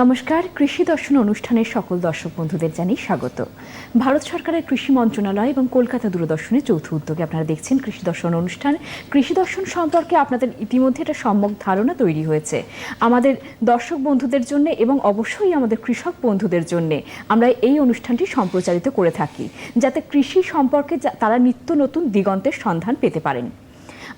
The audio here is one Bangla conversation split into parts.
নমস্কার, কৃষি দর্শন অনুষ্ঠানের সকল দর্শক বন্ধুদের জানিয়ে স্বাগত। ভারত সরকারের কৃষি মন্ত্রণালয় এবং কলকাতা দূরদর্শনে যৌথ উদ্যোগে আপনারা দেখছেন কৃষি দর্শন অনুষ্ঠান। কৃষি দর্শন সম্পর্কে আপনাদের ইতিমধ্যে একটা সম্যক ধারণা তৈরি হয়েছে। আমাদের দর্শক বন্ধুদের জন্য এবং অবশ্যই আমাদের কৃষক বন্ধুদের জন্য আমরা এই অনুষ্ঠানটি সম্প্রচারিত করে থাকি, যাতে কৃষি সম্পর্কে তারা নিত্য নতুন দিগন্তের সন্ধান পেতে পারেন।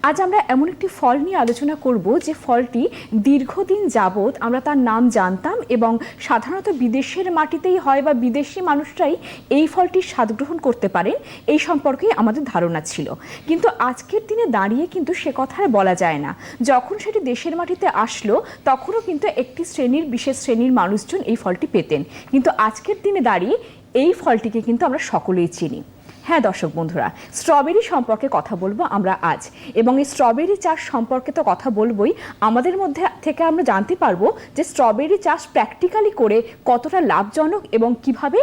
আজ আমরা এমন একটি ফল নিয়ে আলোচনা করব যে ফলটি দীর্ঘদিন যাবৎ আমরা তার নাম জানতাম এবং সাধারণত বিদেশের মাটিতেই হয় বা বিদেশি মানুষরাই এই ফলটির স্বাদ গ্রহণ করতে পারেন এই সম্পর্কে আমাদের ধারণা ছিল। কিন্তু আজকের দিনে দাঁড়িয়ে কিন্তু সে কথা বলা যায় না। যখন সেটি দেশের মাটিতে আসলো, তখনও কিন্তু একটি শ্রেণির, বিশেষ শ্রেণির মানুষজন এই ফলটি পেতেন। কিন্তু আজকের দিনে দাঁড়িয়ে এই ফলটিকে কিন্তু আমরা সকলেই চিনি। হ্যাঁ দর্শক বন্ধুরা, স্ট্রবেরি সম্পর্কে কথা বলব আমরা আজ। এবং এই স্ট্রবেরি চাষ সম্পর্কে তো কথা বলবোই। আমাদের মধ্যে থেকে আমরা জানতে পারব যে স্ট্রবেরি চাষ প্র্যাকটিক্যালি করে কতটা লাভজনক এবং কীভাবে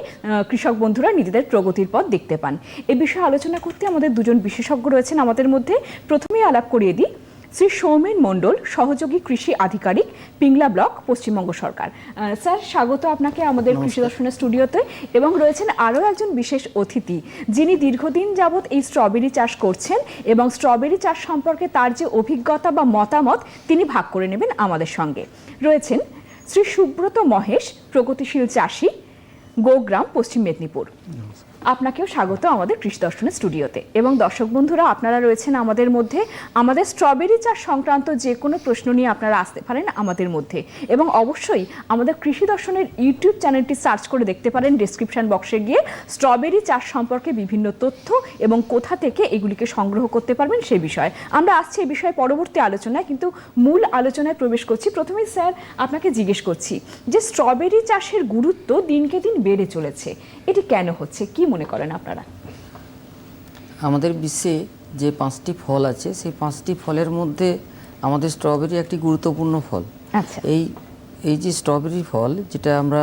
কৃষক বন্ধুরা নিজেদের প্রগতির পথ দেখতে পান। এ বিষয়ে আলোচনা করতে আমাদের দুজন বিশেষজ্ঞ রয়েছেন আমাদের মধ্যে। প্রথমেই আলাপ করিয়ে দিই। শ্রী সৌমেন মণ্ডল সহযোগী কৃষি আধিকারিক পিংলা ব্লক পশ্চিমবঙ্গ সরকার। স্যার স্বাগত আপনাকে আমাদের কৃষি দর্শনের স্টুডিওতে এবং রয়েছেন আরও একজন বিশেষ অতিথি যিনি দীর্ঘদিন যাবৎ এই স্ট্রবেরি চাষ করছেন এবং স্ট্রবেরি চাষ সম্পর্কে তার যে অভিজ্ঞতা বা মতামত তিনি ভাগ করে নেবেন আমাদের সঙ্গে। রয়েছেন শ্রী সুব্রত মহেশ প্রগতিশীল চাষি গোগ্রাম পশ্চিম মেদিনীপুর। আপনাকেও স্বাগত আমাদের কৃষি দর্শনের স্টুডিওতে। এবং দর্শক বন্ধুরা, আপনারা রয়েছেন আমাদের মধ্যে। আমাদের স্ট্রবেরি চাষ সংক্রান্ত যে কোনো প্রশ্ন নিয়ে আপনারা আসতে পারেন আমাদের মধ্যে। এবং অবশ্যই আমাদের কৃষি দর্শনের ইউটিউব চ্যানেলটি সার্চ করে দেখতে পারেন। ডিসক্রিপশন বক্সে গিয়ে স্ট্রবেরি চাষ সম্পর্কে বিভিন্ন তথ্য এবং কোথা থেকে এগুলিকে সংগ্রহ করতে পারবেন সে বিষয়ে। আমরা আসছি এই বিষয়ে পরবর্তী আলোচনায়, কিন্তু মূল আলোচনায় প্রবেশ করছি। প্রথমেই স্যার, আপনাকে জিজ্ঞেস করছি যে স্ট্রবেরি চাষের গুরুত্ব দিনকে দিন বেড়ে চলেছে। এটি কেন হচ্ছে? কি মনে করেন আপনারা? আমাদের বিশ্বে যে পাঁচটি ফল আছে সেই পাঁচটি ফলের মধ্যে আমাদের স্ট্রবেরি একটি গুরুত্বপূর্ণ ফল। আচ্ছা। এই এই যে স্ট্রবেরি ফল যেটা আমরা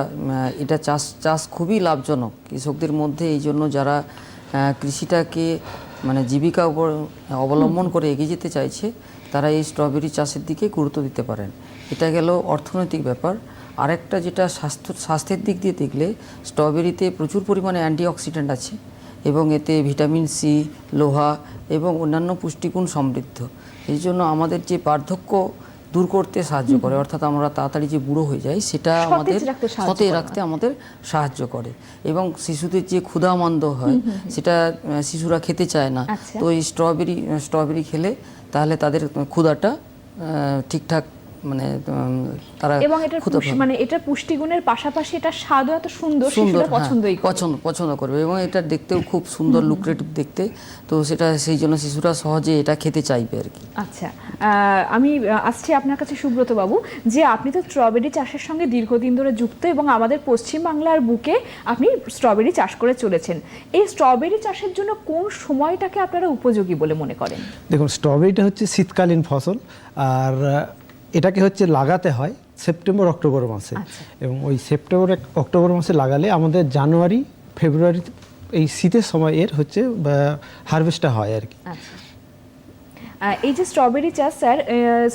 এটা চাষ চাষ খুবই লাভজনক। কৃষকদের মধ্যে এই জন্য যারা কৃষিটাকে মানে জীবিকা অবলম্বন করে এগিয়ে যেতে চাইছে তারা এই স্ট্রবেরি চাষের দিকে গুরুত্ব দিতে পারেন। এটা গেল অর্থনৈতিক ব্যাপার। আরেকটা যেটা স্বাস্থ্য স্বাস্থ্যের দিক দিয়ে দেখলে স্ট্রবেরিতে প্রচুর পরিমাণে অ্যান্টিঅক্সিডেন্ট আছে এবং এতে ভিটামিন সি লোহা এবং অন্যান্য পুষ্টিগুণ সমৃদ্ধ। এই জন্য আমাদের যে বার্ধক্য দূর করতে সাহায্য করে অর্থাৎ আমরা তাড়াতাড়ি যে বুড়ো হয়ে যাই সেটা আমাদের সতেজ রাখতে আমাদের সাহায্য করে। এবং শিশুদের যে ক্ষুধামন্দ হয় সেটা শিশুরা খেতে চায় না। আচ্ছা। তো এই স্ট্রবেরি স্ট্রবেরি খেলে তাহলে তাদের ক্ষুধাটা ঠিকঠাক মানে তারা এবং পুষ- মানে এটার পুষ্টিগুণের পাশাপাশি এটা স্বাদও এত সুন্দর সুন্দর শিশুরা হ্যাঁ, পছন্দই পছন্দ পছন্দ করবে এবং এটা দেখতেও খুব সুন্দর লুক্রেটিভ দেখতে। তো সেটা সেই জন্য শিশুরা সহজে এটা খেতে চাইবে আর কি। আচ্ছা আহ, আমি আসছি আপনার কাছে সুব্রত বাবু যে আপনি তো স্ট্রবেরি চাষের সঙ্গে দীর্ঘদিন ধরে যুক্ত এবং আমাদের পশ্চিম বাংলার বুকে আপনি স্ট্রবেরি চাষ করে চলেছেন। এই স্ট্রবেরি চাষের জন্য কোন সময়টাকে আপনারা উপযোগী বলে মনে করেন? দেখুন স্ট্রবেরিটা হচ্ছে শীতকালীন ফসল আর এটাকে হচ্ছে লাগাতে হয় সেপ্টেম্বর অক্টোবর মাসে। আচ্ছা। এবং ওই সেপ্টেম্বর অক্টোবর মাসে লাগালে আমাদের জানুয়ারি ফেব্রুয়ারি এই শীতের সময় এর হচ্ছে হারভেস্টটা হয় আর কি। আচ্ছা। এই যে স্ট্রবেরি চাষ স্যার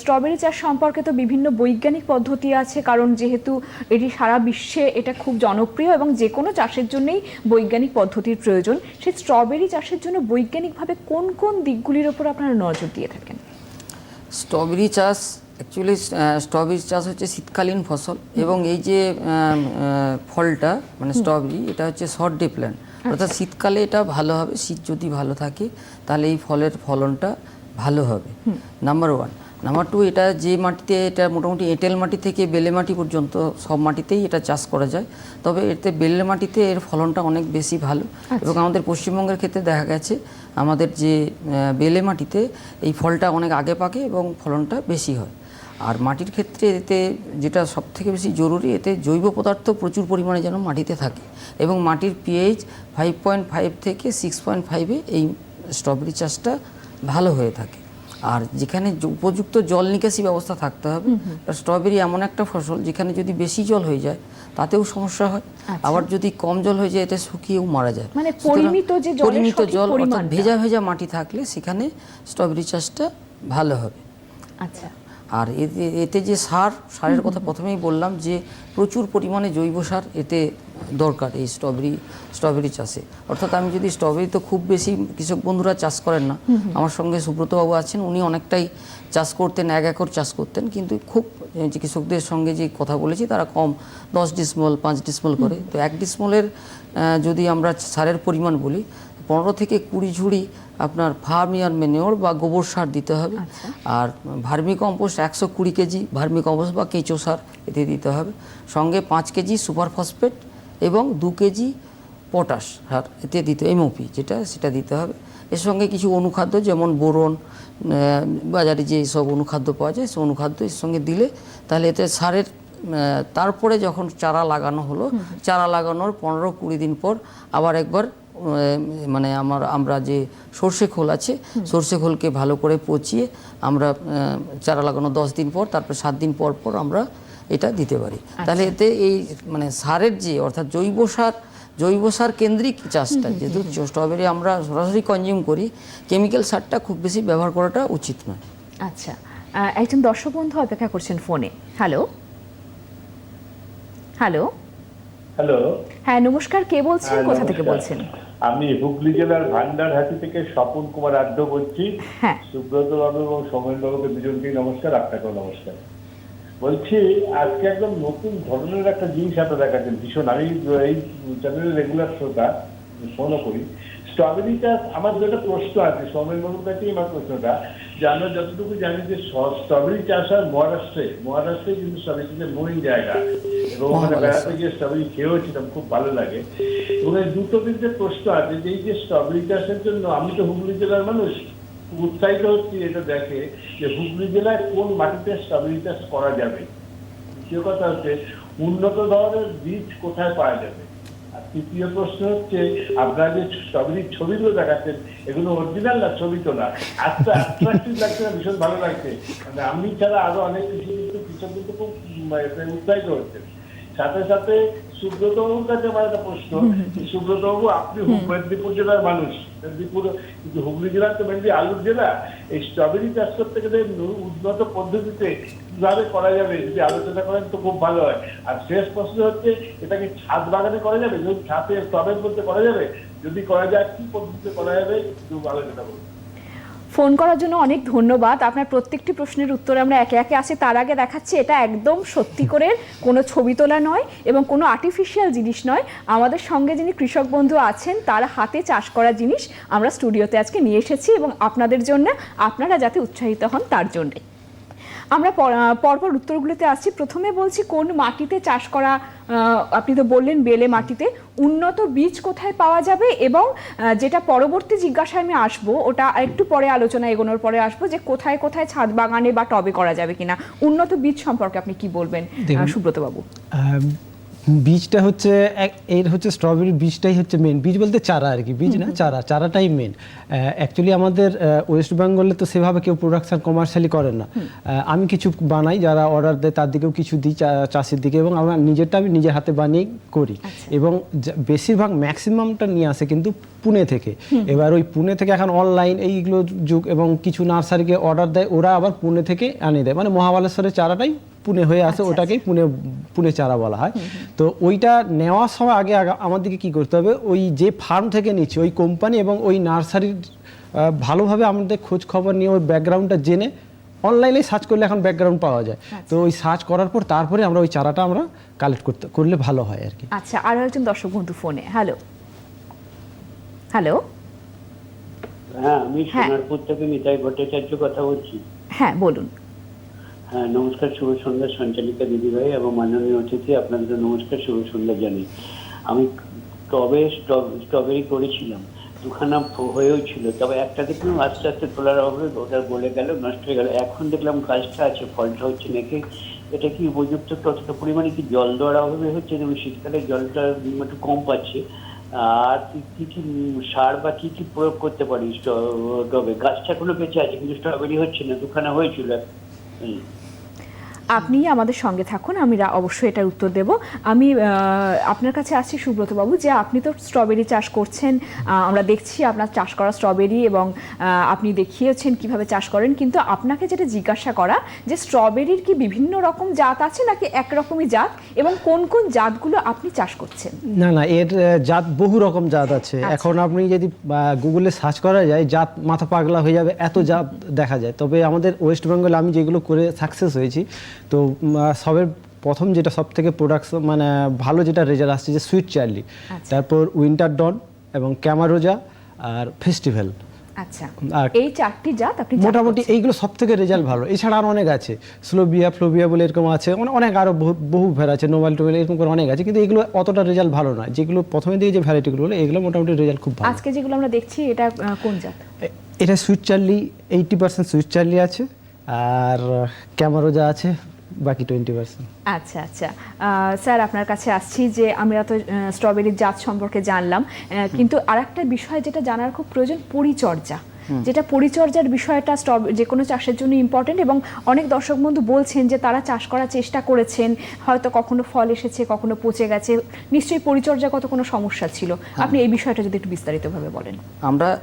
স্ট্রবেরি চাষ সম্পর্কে তো বিভিন্ন বৈজ্ঞানিক পদ্ধতি আছে কারণ যেহেতু এটি সারা বিশ্বে এটা খুব জনপ্রিয় এবং যে কোনো চাষের জন্যই বৈজ্ঞানিক পদ্ধতির প্রয়োজন সেই স্ট্রবেরি চাষের জন্য বৈজ্ঞানিকভাবে কোন কোন দিকগুলির ওপর আপনারা নজর দিয়ে থাকেন? স্ট্রবেরি চাষ অ্যাকচুয়ালি স্ট্রবেরি চাষ হচ্ছে শীতকালীন ফসল এবং এই যে ফলটা মানে স্ট্রবেরি এটা হচ্ছে শর্ট ডে প্ল্যান্ট অর্থাৎ শীতকালে এটা ভালো হবে শীত যদি ভালো থাকে তাহলে এই ফলের ফলনটা ভালো হবে। নাম্বার ওয়ান নাম্বার টু এটা যে মাটিতে এটা মোটামুটি এঁটেল মাটি থেকে বেলে মাটি পর্যন্ত সব মাটিতেই এটা চাষ করা যায়। তবে এতে বেলে মাটিতে এর ফলনটা অনেক বেশি ভালো। এবং আমাদের পশ্চিমবঙ্গের ক্ষেত্রে দেখা গেছে আমাদের যে বেলে মাটিতে এই ফলটা অনেক আগে পাকে এবং ফলনটা বেশি হয়। আর মাটির ক্ষেত্রে এতে যেটা সব থেকে বেশি জরুরি এতে জৈব পদার্থ প্রচুর পরিমাণে যেন মাটিতে থাকে এবং মাটির পিএইচ ফাইভ পয়েন্ট ফাইভ থেকে সিক্স পয়েন্ট ফাইভে এই স্ট্রবেরি চাষটা ভালো হয়ে থাকে। আর যেখানে উপযুক্ত জল নিকাশি ব্যবস্থা থাকতে হবে। স্ট্রবেরি এমন একটা ফসল যেখানে যদি বেশি জল হয়ে যায় তাতেও সমস্যা হয়। আবার যদি কম জল হয়ে যায় এতে শুকিয়েও মারা যায়। মানে পরিমিত যে পরিমিত জল অর্থাৎ ভেজা ভেজা মাটি থাকলে সেখানে স্ট্রবেরি চাষটা ভালো হবে। আচ্ছা। আর এতে এতে যে সার সারের কথা প্রথমেই বললাম যে প্রচুর পরিমাণে জৈব সার এতে দরকার এই স্ট্রবেরি স্ট্রবেরি চাষে। অর্থাৎ আমি যদি স্ট্রবেরি তো খুব বেশি কৃষক বন্ধুরা চাষ করেন না। আমার সঙ্গে সুব্রতবাবু আছেন উনি অনেকটাই চাষ করতেন এক একর চাষ করতেন কিন্তু খুব যে কৃষকদের সঙ্গে যে কথা বলেছি তারা কম দশ ডিসমল পাঁচ ডিসমল করে। তো এক ডিসমলের যদি আমরা সারের পরিমাণ বলি পনেরো থেকে কুড়ি ঝুড়ি আপনার ফার্মিয়ার মেনিওর বা গোবর সার দিতে হবে। আর ভার্মি কম্পোস্ট একশো কুড়ি কেজি ভার্মি কম্পোস্ট বা কেঁচো সার এতে দিতে হবে। সঙ্গে পাঁচ কেজি সুপার ফসফেট এবং দু কেজি পটাশ সার এতে দিতে এমওপি যেটা সেটা দিতে হবে। এর সঙ্গে কিছু অনুখাদ্য যেমন বোরন বাজারে যে সব অনুখাদ্য পাওয়া যায় সে অনুখাদ্য এর সঙ্গে দিলে তাহলে এতে সারের তারপরে যখন চারা লাগানো হলো চারা লাগানোর পনেরো কুড়ি দিন পর আবার একবার মানে আমার আমরা যে সর্ষে খোল আছে সর্ষে খোলকে ভালো করে পচিয়ে আমরা চারা লাগানো দশ দিন পর তারপর সাত দিন পর পর আমরা এটা দিতে পারি। তাহলে এতে এই মানে সারের যে অর্থাৎ জৈব সার জৈব সার কেন্দ্রিক চাষটা যেহেতু স্ট্রবেরি আমরা সরাসরি কনজিউম করি কেমিক্যাল সারটা খুব বেশি ব্যবহার করাটা উচিত নয়। আচ্ছা। একজন দর্শক বন্ধু অপেক্ষা করছেন ফোনে। হ্যালো? হ্যালো? হ্যালো? হ্যাঁ নমস্কার। কে বলছেন? হ্যাঁ, কোথা থেকে বলছেন? আমি হুগলি জেলার ভান্ডারহাটি থেকে স্বপন কুমার আড্ড বলছি। হ্যাঁ। সুব্রত বাবু এবং সৌমেন বাবুকে দুজনকেই নমস্কার আপনাকেও নমস্কার। বলছি আজকে একদম নতুন ধরনের একটা জিনিস আপনার দেখাচ্ছেন ভীষণ। আমি এই চ্যানেলের রেগুলার শ্রোতা ফোনও করি। স্ট্রবেরি চাষ আমার যেটা প্রশ্ন আছে সৌমেন বাবুর কাছেই আমার প্রশ্নটা যে আমরা যতটুকু জানি যে স্ট্রবেরি চাষ হয় মহারাষ্ট্রে। মহারাষ্ট্রে কিন্তু স্ট্রবেরি চাষের মূল জায়গা। এবং ওখানে বেড়াতে গিয়ে স্ট্রবেরি খেয়েওছিলাম খুব ভালো লাগে। এবং দুটো তিনটে প্রশ্ন আছে যে এই যে স্ট্রবেরি চাষের জন্য আমি তো হুগলি জেলার মানুষ উৎসাহিত হচ্ছি এটা দেখে যে হুগলি জেলায় কোন মাটিতে স্ট্রবেরি চাষ করা যাবে। দ্বিতীয় কথা হচ্ছে উন্নত ধরনের বীজ কোথায় পাওয়া যাবে? আর তৃতীয় প্রশ্ন হচ্ছে আপনারা যে স্ট্রবেরির ছবিগুলো দেখাচ্ছেন এগুলো অরিজিনাল না ছবি তো না? এত অ্যাট্রাকটিভ লাগছে না? ভীষণ ভালো লাগছে। মানে আমি ছাড়া আরও অনেক কিছু কিন্তু কৃষক কিন্তু খুব এতে উৎসাহিত হচ্ছেন। সাথে সাথে সুব্রত বাবুর কাছে আমার একটা প্রশ্ন। সুব্রত বাবু আপনি মেদিনীপুর জেলার মানুষ। মেদিনীপুর হুগলি জেলার তো মেনলি আলুর জেলা। এই স্ট্রবেরি চাষ করতে গেলে উন্নত পদ্ধতিতে কীভাবে করা যাবে? যদি আলোচনা করেন তো খুব ভালো হয়। আর শেষ প্রশ্ন হচ্ছে এটাকে ছাদ বাগানে করা যাবে? যদি ছাদে টবের মধ্যে করা যাবে? যদি করা যায় কি পদ্ধতিতে করা যাবে? একটু আলোচনা করুন। ফোন করার জন্য অনেক ধন্যবাদ। আপনার প্রত্যেকটি প্রশ্নের উত্তরে আমরা একে একে আসি। তার আগে দেখাচ্ছি, এটা একদম সত্যি করে কোনো ছবি তোলা নয় এবং কোনো আর্টিফিশিয়াল জিনিস নয়। আমাদের সঙ্গে যিনি কৃষক বন্ধু আছেন, তার হাতে চাষ করা জিনিস আমরা স্টুডিওতে আজকে নিয়ে এসেছি এবং আপনাদের জন্য আপনারা যাতে উৎসাহিত হন, তার জন্যে আমরা পর- পরপর উত্তরগুলোতে আসছি। প্রথমে বলছি, কোন মাটিতে চাষ করা আপনি তো বললেন বেলে মাটিতে। উন্নত বীজ কোথায় পাওয়া যাবে এবং যেটা পরবর্তী জিজ্ঞাসায় আমি আসব ওটা একটু পরে আলোচনা এগোনোর পরে আসব যে কোথায় কোথায় ছাদ বাগানে বা টবে করা যাবে কিনা। উন্নত বীজ সম্পর্কে আপনি কি বলবেন সুব্রতবাবু সুব্রত বাবু আহ, বীজটা হচ্ছে এক- এর হচ্ছে স্ট্রবেরি বীজটাই হচ্ছে মেন বীজ বলতে চারা আর কি বীজ না চারা চারাটাই মেন অ্যাকচুয়ালি আমাদের ওয়েস্ট বেঙ্গলে তো সেভাবে কেউ প্রোডাকশন কমার্শিয়ালি করেন না। আমি কিছু বানাই যারা অর্ডার দেয় তার দিকেও কিছু দিই চা- চাষের দিকে এবং আমার নিজেরটা আমি নিজের হাতে বানিয়ে করি। এবং যা- বেশিরভাগ ম্যাক্সিমামটা নিয়ে আসে কিন্তু পুনে থেকে। এবার ওই পুনে থেকে এখন অনলাইন এইগুলো যুগ এবং কিছু নার্সারিকে অর্ডার দেয় ওরা আবার পুনে থেকে আনে দেয়। মানে মহাবালেশ্বরের চারাটাই পুনে হয়ে আসে ওটাকেই পুনে পুনে চারা বলা হয়। তো ওইটা নেওয়ার সময় আগে আমাদেরকে কি করতে হবে? ওই যে ফার্ম থেকে নিচ্ছে ওই কোম্পানি এবং ওই নার্সারির ভালোভাবে আমাদের খোঁজ খবর নিয়ে ওই ব্যাকগ্রাউন্ডটা জেনে অনলাইনে সার্চ করলে এখন ব্যাকগ্রাউন্ড পাওয়া যায়। তো ওই সার্চ করার পর তারপরে আমরা ওই চারাটা আমরা কালেক্ট করতে করলে ভালো হয় আর কি। আচ্ছা আর একজন দর্শক বন্ধু ফোনে হ্যালো হ্যালো হ্যাঁ আমি হ্যাঁ। সোনারপুর থেকে নিতাই ভট্টাচার্য কথা বলছি। হ্যাঁ বলুন। হ্যাঁ নমস্কার, শুভ সন্ধ্যা, সঞ্চালিকা দিদিভাই এবং মাননীয় অতিথি আপনাদের নমস্কার, শুভ সন্ধ্যা জানাই আমি টবে স্ট্র- স্ট্রবেরি করেছিলাম। দুখানা হয়েও ছিল, তবে একটা দেখলাম আস্তে আস্তে তোলার অভাবে ওটা গলে গেল, নষ্ট হয়ে গেল। এখন দেখলাম গাছটা আছে, ফলটা হচ্ছে নাকি, এটা কি উপযুক্ত কতটা পরিমাণে কি জল দেওয়ার অভাবে হচ্ছে যেমন শীতকালে জলটা একটু কম পাচ্ছে। আর কি- কি সার বা কি কি প্রয়োগ করতে পারি টবে? গাছটা এখনও বেঁচে আছে, কিন্তু স্ট্রবেরি হচ্ছে না, দুখানা হয়েছিল। হুম। আপনি আমাদের সঙ্গে থাকুন আমি অবশ্যই এটার উত্তর দেব। আমি আপনার কাছে আসছি সুব্রত বাবু যে আপনি তো স্ট্রবেরি চাষ করছেন আমরা দেখছি আপনার চাষ করা স্ট্রবেরি এবং আপনি দেখিয়েছেন কীভাবে চাষ করেন কিন্তু আপনাকে যেটা জিজ্ঞাসা করা যে স্ট্রবেরির কি বিভিন্ন রকম জাত আছে নাকি একরকমই জাত এবং কোন কোন জাতগুলো আপনি চাষ করছেন? না না এর জাত বহু রকম জাত আছে। এখন আপনি যদি গুগলে সার্চ করা যায় জাত মাথা পাগলা হয়ে যাবে এত জাত দেখা যায়। তবে আমাদের ওয়েস্ট বেঙ্গলে আমি যেগুলো করে সাকসেস হয়েছি তো সবের প্রথম যেটা সব থেকে প্রোডাকশন মানে ভালো যেটা রেজাল্ট আসছে যে সুইট চার্লি তারপর উইন্টার ডন এবং ক্যামারোজা আর ফেস্টিভ্যাল আচ্ছা। এই চারটি জাত আপনি মোটামুটি এইগুলো সব থেকে রেজাল্ট ভালো। এছাড়া আরও অনেক আছে। স্লোবিয়া ফ্লোবিয়া বলে এরকম আছে। অনে- অনেক আরও বহু বহু ভ্যার আছে নোবেল টোবেল এরকম করে অনেক আছে। কিন্তু এগুলো অতটা রেজাল্ট ভালো নয়। যেগুলো প্রথমে দিয়ে যে ভ্যারাইটিগুলো হলো এগুলো মোটামুটি রেজাল্ট খুব ভালো। আজকে যেগুলো আমরা দেখছি এটা কোন জাত? এটা sweet Charlie eighty percent sweet Charlie আছে। আর ক্যামারোজা আছে বাকি টোয়েন্টি পার্সেন্ট আচ্ছা আচ্ছা। স্যার আপনার কাছে আসছি যে আমরা তো স্ট্রবেরির জাত সম্পর্কে জানলাম। কিন্তু আরেকটা বিষয় যেটা জানার খুব প্রয়োজন পরিচর্যা। যেটা পরিচর্যার বিষয়টা যে কোনো চাষের জন্য ইম্পর্টেন্ট এবং অনেক দর্শক বন্ধু বলছেন যে তারা চাষ করার চেষ্টা করেছেন হয়তো কখনো ফল এসেছে কখনো পচে গেছে। নিশ্চয়ই পরিচর্যাগত কোনো সমস্যা ছিল। আপনি এই বিষয়টা যদি একটু বিস্তারিতভাবে বলেন। আমরা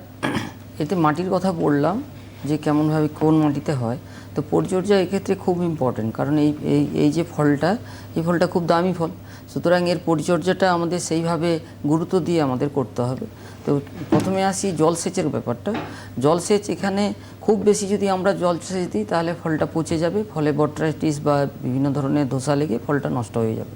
এতে মাটির কথা বললাম। যে কেমনভাবে কোন মাটিতে হয়, তো পরিচর্যা এক্ষেত্রে খুব ইম্পর্টেন্ট কারণ এই এই এই যে ফলটা, এই ফলটা খুব দামি ফল। সুতরাং এর পরিচর্যাটা আমাদের সেইভাবে গুরুত্ব দিয়ে আমাদের করতে হবে। তো প্রথমে আসি জলসেচের ব্যাপারটা। জলসেচ এখানে খুব বেশি যদি আমরা জলসেচ দিই, তাহলে ফলটা পচে যাবে, ফলে বট্রাইটিস বা বিভিন্ন ধরনের ধোসা লেগে ফলটা নষ্ট হয়ে যাবে।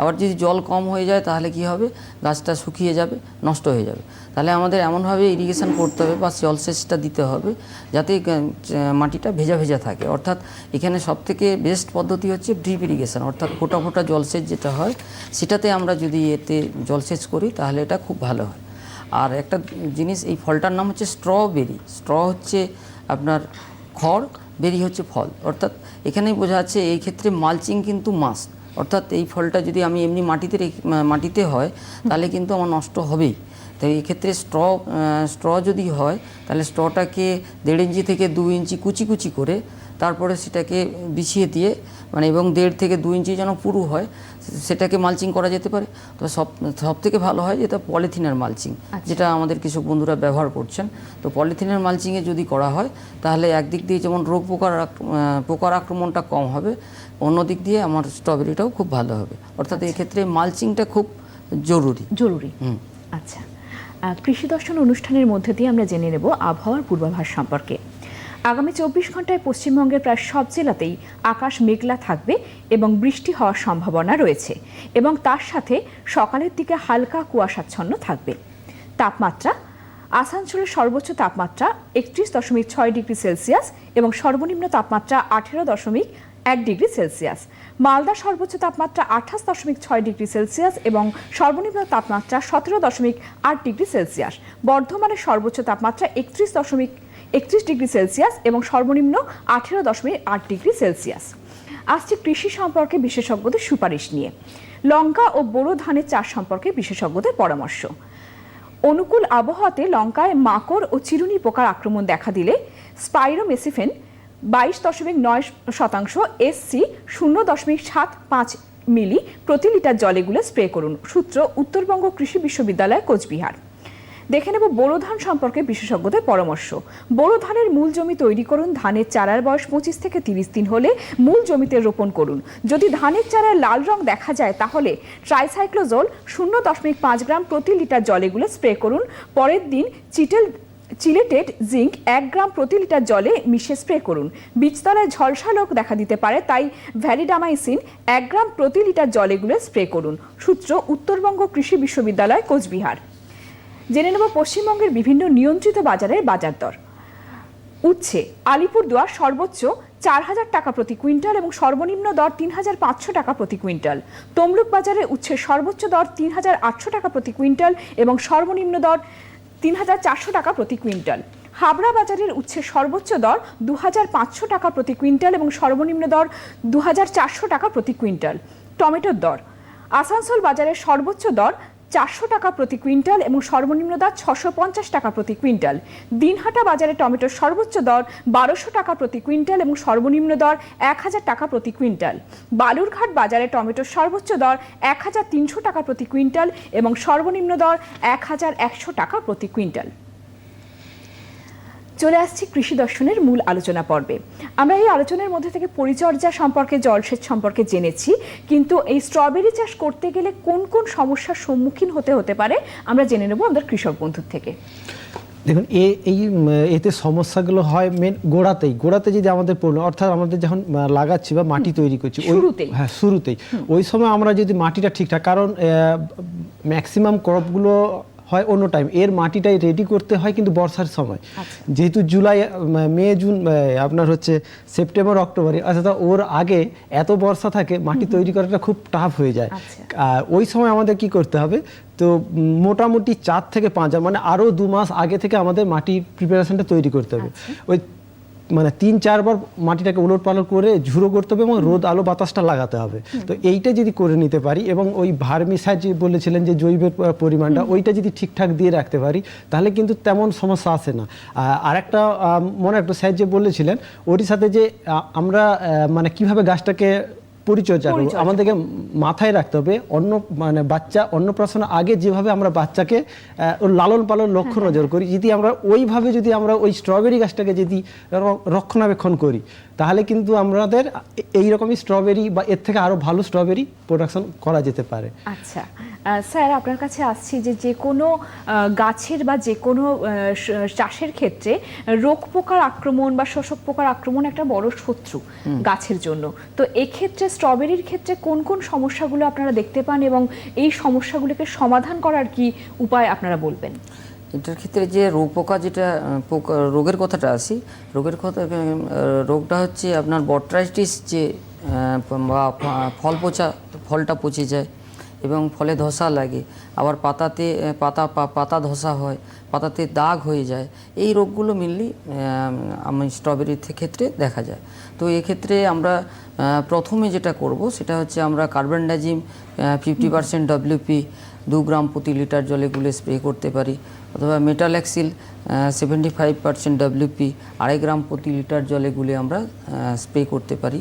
আবার যদি জল কম হয়ে যায় তাহলে কি হবে? গাছটা শুকিয়ে যাবে, নষ্ট হয়ে যাবে। তাহলে আমাদের এমনভাবে ইরিগেশন করতে হবে বা জলসেচটা দিতে হবে যাতে মাটিটা ভেজা ভেজা থাকে। অর্থাৎ এখানে সবথেকে বেস্ট পদ্ধতি হচ্ছে ড্রিপ ইরিগেশন অর্থাৎ ফোটা ফোটা জলসেচ যেটা হয়, সেটাতে আমরা যদি এতে জলসেচ করি তাহলে এটা খুব ভালো হয়। আর একটা জিনিস, এই ফলটার নাম হচ্ছে স্ট্রবেরি স্ট্র হচ্ছে আপনার খড় বেরি হচ্ছে ফল। অর্থাৎ এখানেই বোঝা যাচ্ছে এই ক্ষেত্রে মালচিং কিন্তু মাস্ট অর্থাৎ এই ফলটা যদি আমি এমনি মাটিতে মাটিতে হয়, তাহলে কিন্তু আমার নষ্ট হবেই। তো এই ক্ষেত্রে স্ট্র স্ট্র যদি হয়, তাহলে স্ট্রটাকে দেড় ইঞ্চি থেকে দু ইঞ্চি কুচি কুচি করে, তারপরে সেটাকে বিছিয়ে দিয়ে মানে এবং দেড় থেকে দু ইঞ্চি যেন পুরু হয় সেটাকে মালচিং করা যেতে পারে। তো সব সব থেকে ভালো হয় যেটা পলিথিনের মালচিং যেটা আমাদের কৃষক বন্ধুরা ব্যবহার করছেন। তো পলিথিনের মালচিংয়ে যদি করা হয় তাহলে একদিক দিয়ে যেমন রোগ পোকার পোকার আক্রমণটা কম হবে অন্য দিক দিয়ে আমার স্ট্রবেরিটাও খুব ভালো হবে। অর্থাৎ এক্ষেত্রে মালচিংটা খুব জরুরি। জরুরি। হুম। আচ্ছা। কৃষি দর্শন অনুষ্ঠানের মধ্যে দিয়ে আমরা জেনে নেব আবহাওয়ার পূর্বাভাস সম্পর্কে। আগামী চব্বিশ ঘন্টায় পশ্চিমবঙ্গের প্রায় সব জেলাতেই আকাশ মেঘলা থাকবে এবং বৃষ্টি হওয়ার সম্ভাবনা রয়েছে এবং তার সাথে সকালের দিকে হালকা কুয়াশাচ্ছন্ন থাকবে। তাপমাত্রা, আসানসোলের সর্বোচ্চ তাপমাত্রা একত্রিশ দশমিক ছয় ডিগ্রি সেলসিয়াস এবং সর্বনিম্ন তাপমাত্রা আঠেরো দশমিক এক ডিগ্রি সেলসিয়াস। মালদা সর্বোচ্চ তাপমাত্রা আঠাশ দশমিক ছয় ডিগ্রি সেলসিয়াস এবং সর্বনিম্ন তাপমাত্রা সতেরো দশমিক আট ডিগ্রি সেলসিয়াস। বর্ধমানের সর্বোচ্চ তাপমাত্রা একত্রিশ দশমিক একত্রিশ ডিগ্রি সেলসিয়াস এবং সর্বনিম্ন আঠেরো দশমিক আট ডিগ্রি সেলসিয়াস। আসছে কৃষি সম্পর্কে বিশেষজ্ঞদের সুপারিশ নিয়ে। লঙ্কা ও বোরো ধানের চাষ সম্পর্কে বিশেষজ্ঞদের পরামর্শ। অনুকূল আবহাওয়াতে লঙ্কায় মাকড় ও চিরুনি পোকার আক্রমণ দেখা দিলে স্পাইরোমেসিফেন বাইশ দশমিক নয় শতাংশ এসসি শূন্য দশমিক সাত পাঁচ মিলি প্রতি লিটার জলেগুলো স্প্রে করুন। সূত্র উত্তরবঙ্গ কৃষি বিশ্ববিদ্যালয়, কোচবিহার। দেখে নেব বোরো ধান সম্পর্কে বিশেষজ্ঞদের পরামর্শ। বোরো ধানের মূল জমি তৈরি করুন, ধানের চারার বয়স পঁচিশ থেকে তিরিশ দিন হলে মূল জমিতে রোপণ করুন। যদি ধানের চারায় লাল রং দেখা যায় তাহলে ট্রাইসাইক্লোজোল শূন্য দশমিক পাঁচ গ্রাম প্রতি লিটার জলে জলেগুলো স্প্রে করুন। পরের দিন চিটেল, চিলেটেড জিঙ্ক এক গ্রাম প্রতি লিটার জলে মিশিয়ে স্প্রে করুন। বীজতলায় ঝলসা লোক দেখা দিতে পারে, তাই ভ্যালিডামাইসিন এক গ্রাম প্রতি লিটার জলে জলেগুলো স্প্রে করুন। সূত্র উত্তরবঙ্গ কৃষি বিশ্ববিদ্যালয়, কোচবিহার। জেনে নেব পশ্চিমবঙ্গের বিভিন্ন নিয়ন্ত্রিত বাজারের বাজার দর। উচ্ছে, আলিপুরদুয়ার সর্বোচ্চ চার হাজার টাকা প্রতি কুইন্টাল এবং সর্বনিম্ন দর তিন হাজার পাঁচশো টাকা প্রতি কুইন্টাল। তমলুক বাজারে উচ্ছের সর্বোচ্চ দর তিন হাজার আটশো টাকা প্রতি কুইন্টাল এবং সর্বনিম্ন দর তিন হাজার চারশো টাকা প্রতি কুইন্টাল। হাবড়া বাজারের উচ্ছের সর্বোচ্চ দর দু হাজার পাঁচশো টাকা প্রতি কুইন্টাল এবং সর্বনিম্ন দর দু হাজার চারশো টাকা প্রতি কুইন্টাল। টমেটোর দর, আসানসোল বাজারের সর্বোচ্চ দর চারশো টাকা প্রতি কুইন্টাল এবং সর্বনিম্ন দর ছশো পঞ্চাশ টাকা প্রতি কুইন্টাল। দিনহাটা বাজারে টমেটোর সর্বোচ্চ দর বারোশো টাকা প্রতি কুইন্টাল এবং সর্বনিম্ন দর এক হাজার টাকা প্রতি কুইন্টাল। বালুরঘাট বাজারে টমেটোর সর্বোচ্চ দর এক হাজার তিনশো টাকা প্রতি কুইন্টাল এবং সর্বনিম্ন দর এক হাজার একশো টাকা প্রতি কুইন্টাল। চলে আসছি কৃষি দর্শনের মূল আলোচনা পর্বে। আমরা এই আলোচনার মধ্যে থেকে পরিচর্যা সম্পর্কে জলসেচ সম্পর্কে জেনেছি কিন্তু এই স্ট্রবেরি চাষ করতে গেলে কোন কোন সমস্যার সম্মুখীন হতে হতে পারে আমরা জেনে নেব আমাদের কৃষক বন্ধুর থেকে। দেখুন এ এই এতে সমস্যাগুলো হয় মেন গোড়াতেই। গোড়াতে যদি আমাদের পড়ল অর্থাৎ আমাদের যখন লাগাচ্ছি বা মাটি তৈরি করছি ওই-। হ্যাঁ শুরুতেই। ওই সময় আমরা যদি মাটিটা ঠিকঠাক কারণ ম্যাক্সিমাম ক্রপগুলো হয় অন্য টাইম এর মাটিটাই রেডি করতে হয় কিন্তু বর্ষার সময়। যেহেতু জুলাই মে জুন আপনার হচ্ছে সেপ্টেম্বর অক্টোবরে অর্থাৎ ওর আগে এত বর্ষা থাকে মাটি তৈরি করাটা খুব টাফ হয়ে যায়। আচ্ছা। আর ওই সময় আমাদের কি করতে হবে? তো মোটামুটি চার থেকে পাঁচ হাজার মানে আরও দু মাস আগে থেকে আমাদের মাটির প্রিপারেশনটা তৈরি করতে হবে। ওই মানে তিন চারবার মাটিটাকে উলট পালট করে ঝুড়ো করতে হবে এবং রোদ আলো বাতাসটা লাগাতে হবে। তো এইটা যদি করে নিতে পারি এবং ওই ভার্মিসাইড যে বলেছিলেন যে জৈবের পরিমাণটা ওইটা যদি ঠিকঠাক দিয়ে রাখতে পারি তাহলে কিন্তু তেমন সমস্যা আসে না। আর একটা মনে একটা স্যার যে বলেছিলেন ওটির সাথে যে আমরা মানে কীভাবে গাছটাকে পরিচর্যা করব। আমাদেরকে মাথায় রাখতে হবে অন্য মানে বাচ্চা অন্নপ্রাশনের আগে যেভাবে আমরা বাচ্চাকে লালন পালন লক্ষ্য নজর করি যদি আমরা ওইভাবে যদি আমরা ওই স্ট্রবেরি গাছটাকে যদি রক্ষণাবেক্ষণ করি তাহলে কিন্তু আমাদের এই রকমই স্ট্রবেরি বা এর থেকে আরও ভালো স্ট্রবেরি প্রোডাকশন করা যেতে পারে। আচ্ছা স্যার আপনার কাছে আসছি যে যে কোনো গাছের বা যে কোনো চাষের ক্ষেত্রে রোগ পোকার আক্রমণ বা শোষক পোকার আক্রমণ একটা বড় শত্রু গাছের জন্য। তো এক্ষেত্রে স্ট্রবেরির ক্ষেত্রে কোন কোন সমস্যাগুলো আপনারা দেখতে পান এবং এই সমস্যাগুলোকে সমাধান করার কি উপায় আপনারা বলবেন? এটার ক্ষেত্রে যে রোগ পোকা যেটা পোকা, রোগের কথাটা আসি, রোগের কথা রোগটা হচ্ছে আপনার বট্রাইটিস যে বা ফল পচা, ফলটা পচে যায় এবং ফলে ধসা লাগে। আবার পাতাতে, পাতা পাতা ধসা হয়, পাতাতে দাগ হয়ে যায়। এই রোগগুলো মেনলি আমি স্ট্রবেরির ক্ষেত্রে দেখা যায়। তো এক্ষেত্রে আমরা প্রথমে যেটা করব, সেটা হচ্ছে আমরা কার্বনডাজিম ফিফটি পার্সেন্ট ডব্লিউপি দু গ্রাম প্রতি লিটার জলে গুলে স্প্রে করতে পারি। অথবা metalaxyl seventy five percent WP আড়াই গ্রাম প্রতি লিটার জলে গুলে আমরা স্প্রে করতে পারি।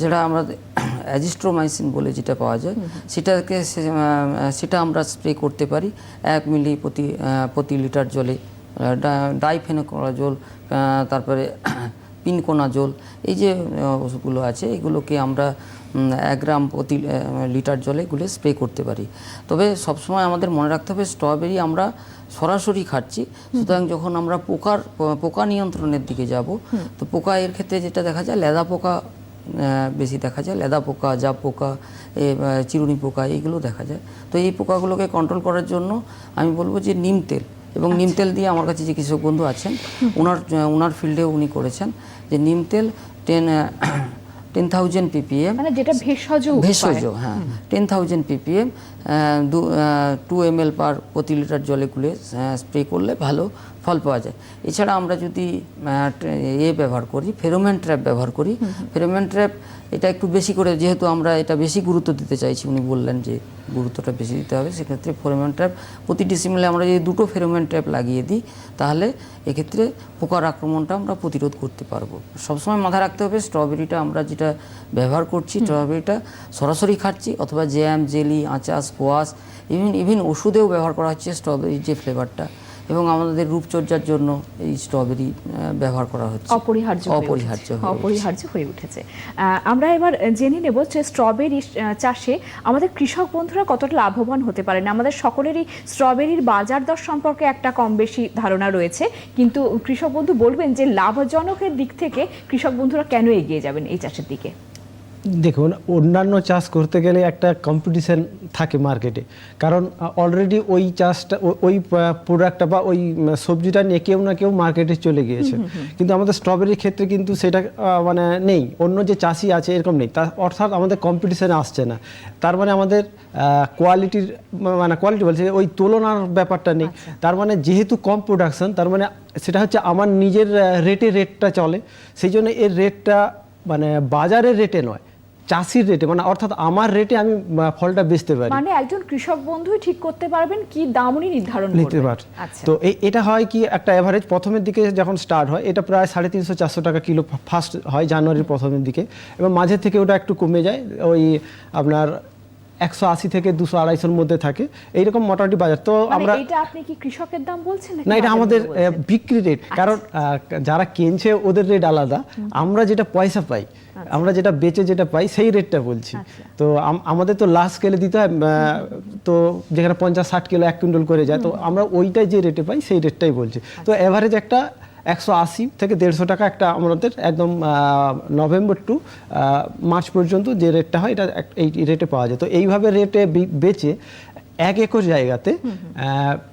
যেটা আমরা অ্যাজিস্ট্রোমাইসিন বলে যেটা পাওয়া যায় সেটাকে সেটা আমরা স্প্রে করতে পারি এক মিলি প্রতি প্রতি লিটার জলে। ডাইফেনোকোনাজোল তারপরে পিনকোনাজোল এই যে ওষুধগুলো আছে এগুলোকে আমরা এক গ্রাম প্রতি লিটার জলে গুলে স্প্রে করতে পারি। তবে সবসময় আমাদের মনে রাখতে হবে স্ট্রবেরি আমরা সরাসরি খাচ্ছি। সুতরাং যখন আমরা পোকার পোকা নিয়ন্ত্রণের দিকে যাব তো পোকা এর ক্ষেত্রে যেটা দেখা যায় লেদা পোকা বেশি দেখা যায় লেদা পোকা জাপ পোকা এ, চিরুনি পোকা এইগুলো দেখা যায়। তো এই পোকাগুলোকে কন্ট্রোল করার জন্য আমি বলব যে নিম তেল এবং নিম তেল দিয়ে আমার কাছে যে কৃষক বন্ধু আছেন ওনার ওনার ফিল্ডেও উনি করেছেন যে নিম তেল টেন টেন থাউজেন্ড পিপিএম মানে যেটা ভেষজ ভেষজ হ্যাঁ। Ten thousand ppm two M L per প্রতি লিটার জলে গুলে স্প্রে করলে ভালো ফল পাওয়া যায়। এছাড়া আমরা যদি এ ব্যবহার করি ফেরোমেন ট্র্যাপ ব্যবহার করি। ফেরোমেন ট্র্যাপ এটা একটু বেশি করে যেহেতু আমরা এটা বেশি গুরুত্ব দিতে চাইছি উনি বললেন যে গুরুত্বটা বেশি দিতে হবে। সেক্ষেত্রে ফেরোমেন ট্র্যাপ প্রতি ডিসিমেলে আমরা যদি দুটো ফেরোমেন ট্র্যাপ লাগিয়ে দিই তাহলে এক্ষেত্রে পোকার আক্রমণটা আমরা প্রতিরোধ করতে পারব। সবসময় মাথায় রাখতে হবে স্ট্রবেরিটা আমরা যেটা ব্যবহার করছি স্ট্রবেরিটা সরাসরি খাচ্ছি অথবা জ্যাম জেলি আচার স্কোয়াশ ইভিন ইভিন ওষুধেও ব্যবহার করা হচ্ছে স্ট্রবেরির যে ফ্লেভারটা। এবং আমাদের রূপচর্যার জন্য এই স্ট্রবেরি ব্যবহার করা হচ্ছে। অপরিহার্য অপরিহার্য হয়ে উঠেছে। অপরিহার্য হয়ে উঠেছে। আমরা এবার জেনে নেব যে স্ট্রবেরি চাষে আমাদের কৃষক বন্ধুরা কতটা লাভবান হতে পারেন। আমাদের সকলেরই স্ট্রবেরির বাজার দর সম্পর্কে একটা কম বেশি ধারণা রয়েছে। কিন্তু কৃষক বন্ধু বলবেন যে লাভজনকের দিক থেকে কৃষক বন্ধুরা কেন এগিয়ে যাবেন এই চাষের দিকে? দেখুন অন্যান্য চাষ করতে গেলে একটা কম্পিটিশন থাকে মার্কেটে কারণ অলরেডি ওই চাষটা ও- ওই প্রোডাক্টটা বা ওই সবজিটা নিয়ে কেউ না কেউ মার্কেটে চলে গিয়েছে। কিন্তু আমাদের স্ট্রবেরির ক্ষেত্রে কিন্তু সেটা মানে নেই। অন্য যে চাষি আছে এরকম নেই। তা অর্থাৎ আমাদের কম্পিটিশান আসছে না। তার মানে আমাদের কোয়ালিটির মানে কোয়ালিটি বলছে ওই তুলনার ব্যাপারটা নেই। তার মানে যেহেতু কম প্রোডাকশন তার মানে সেটা হচ্ছে আমার নিজের রেটে রেটটা চলে। সেই জন্য এর রেটটা মানে বাজারের রেটে নয়। চাষির রেটে মানে অর্থাৎ আমার রেটে আমি ফলটা বেচতে পারি। মানে একজন কৃষক বন্ধুই ঠিক করতে পারবেন কি দাম উনি নির্ধারণ নিতে করবেন পারে আচ্ছা। তো এই এটা হয় কি একটা এভারেজ প্রথমের দিকে যখন স্টার্ট হয় এটা প্রায় সাড়ে তিনশো চারশো টাকা কিলো ফার্স্ট হয় জানুয়ারির প্রথমের দিকে এবং মাঝে থেকে ওটা একটু কমে যায়। ওই আপনার একশো আশি থেকে দুশো আড়াইশোর মধ্যে থাকে। এইরকম মোটামুটি বাজার। তো মানে আমরা এটা আপনি কি কৃষকের দাম বলছেন না এটা আমাদের? বিক্রি রেট কারণ যারা কিনছে ওদের রেট আলাদা। আমরা যেটা পয়সা পাই আমরা যেটা বেচে যেটা পাই সেই রেটটা বলছি। আচ্ছা। তো আমাদের তো লাস্ট স্কেলে দিতে হয় তো যেখানে পঞ্চাশ ষাট কিলো এক কুইন্টাল করে যায় তো আমরা ওইটাই যে রেটে পাই সেই রেটটাই বলছি। তো এভারেজ একটা একশো আশি থেকে দেড়শো টাকা একটা আমাদের একদম নভেম্বর টু মার্চ পর্যন্ত যে রেটটা হয় এটা এক- এই রেটে পাওয়া যায় তো এইভাবে রেটে বেচে এক একর জায়গাতে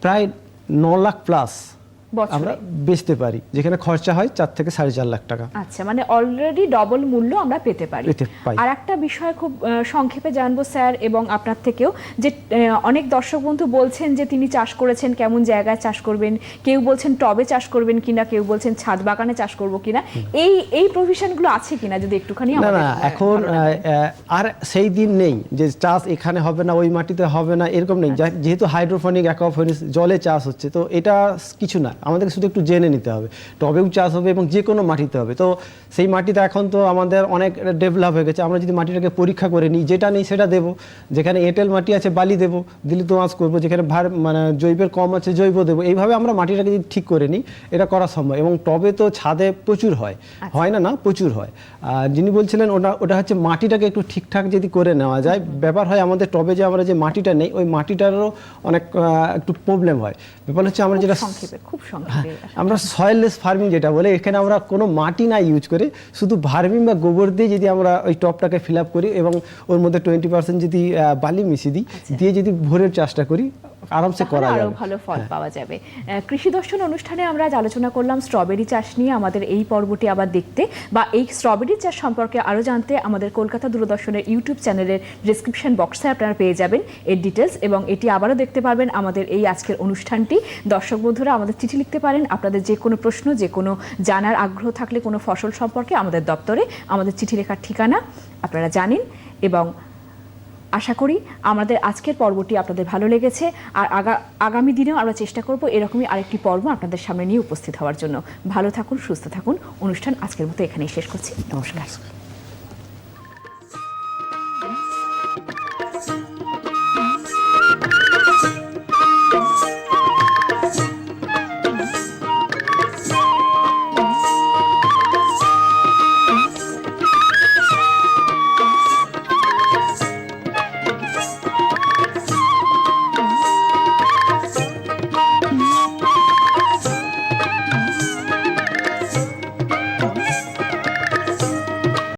প্রায় ন লাখ প্লাস? আমরা বেচতে পারি। যেখানে খরচা হয় চার থেকে সাড়ে চার লাখ টাকা। আচ্ছা মানে অলরেডি ডবল মূল্য আমরা পেতে পারি। আর একটা বিষয় খুব সংক্ষেপে জানব স্যার এবং আপনার থেকেও যে অনেক দর্শক বন্ধু বলছেন যে তিনি চাষ করেছেন কেমন জায়গায় চাষ করবেন কেউ বলছেন টবে চাষ করবেন কিনা কেউ বলছেন ছাদ বাগানে চাষ করব কিনা। এই এই প্রভিশনগুলো আছে কিনা যদি একটুখানি না না এখন আর সেই দিন নেই যে চাষ এখানে হবে না ওই মাটিতে হবে না এরকম নেই। যেহেতু হাইড্রোফোনিক অ্যাকোয়াফোনিক্স জলে চাষ হচ্ছে তো এটা কিছু না। আমাদেরকে শুধু একটু জেনে নিতে হবে। টবেও চাষ হবে এবং যে কোনো মাটিতে হবে। তো সেই মাটিতে এখন তো আমাদের অনেক ডেভেলপ হয়ে গেছে। আমরা যদি মাটিটাকে পরীক্ষা করে নিই যেটা নেই সেটা দেবো। যেখানে এঁটেল মাটি আছে বালি দেবো দিলে দোঁয়াশ করব। যেখানে ভার মানে জৈবের কম আছে জৈব দেবো। এইভাবে আমরা মাটিটাকে যদি ঠিক করে নিই এটা করা সম্ভব। এবং টবে তো ছাদে প্রচুর হয়। হয় না না? প্রচুর হয়। আর যিনি বলছিলেন ওটা ওটা হচ্ছে মাটিটাকে একটু ঠিকঠাক যদি করে নেওয়া যায় ব্যাপার হয় আমাদের টবে যে আমরা যে মাটিটা নেই ওই মাটিটারও অনেক একটু প্রবলেম হয়। ব্যাপার হচ্ছে আমরা যেটা খুব সংক্ষেপে আমরা সয়েললেস ফার্মিং যেটা বলে এখানে আমরা কোনো মাটি না ইউজ করে শুধু ভার্মিং বা গোবর দিয়ে যদি আমরা ওই টপটাকে ফিল আপ করি এবং ওর মধ্যে টোয়েন্টি পার্সেন্ট যদি বালি মিশিয়ে দিই দিয়ে যদি ভোরের চাষটা করি আরামসে করা আরও যাবে। ভালো ফল পাওয়া যাবে। কৃষি দর্শন অনুষ্ঠানে আমরা আজ আলোচনা করলাম স্ট্রবেরি চাষ নিয়ে আমাদের এই পর্বটি আবার দেখতে। বা এই স্ট্রবেরি চাষ সম্পর্কে আরও জানতে আমাদের কলকাতা দূরদর্শনের ইউটিউব চ্যানেলের ডিসক্রিপশন বক্সে আপনারা পেয়ে যাবেন এর ডিটেলস এবং এটি আবারও দেখতে পারবেন আমাদের এই আজকের অনুষ্ঠানটি। দর্শক বন্ধুরা আমাদের চিঠি লিখতে পারেন। আপনাদের যে কোনো প্রশ্ন যে কোনো জানার আগ্রহ থাকলে কোনো ফসল সম্পর্কে আমাদের দপ্তরে আমাদের চিঠি লেখার ঠিকানা আপনারা জানেন এবং আশা করি আমাদের আজকের পর্বটি আপনাদের ভালো লেগেছে। আর আগা, আগামী দিনেও আমরা চেষ্টা করব এরকমই আরেকটি পর্ব আপনাদের সামনে নিয়ে উপস্থিত হওয়ার জন্য। ভালো থাকুন, সুস্থ থাকুন। অনুষ্ঠান আজকের মতো এখানেই শেষ করছি। নমস্কার।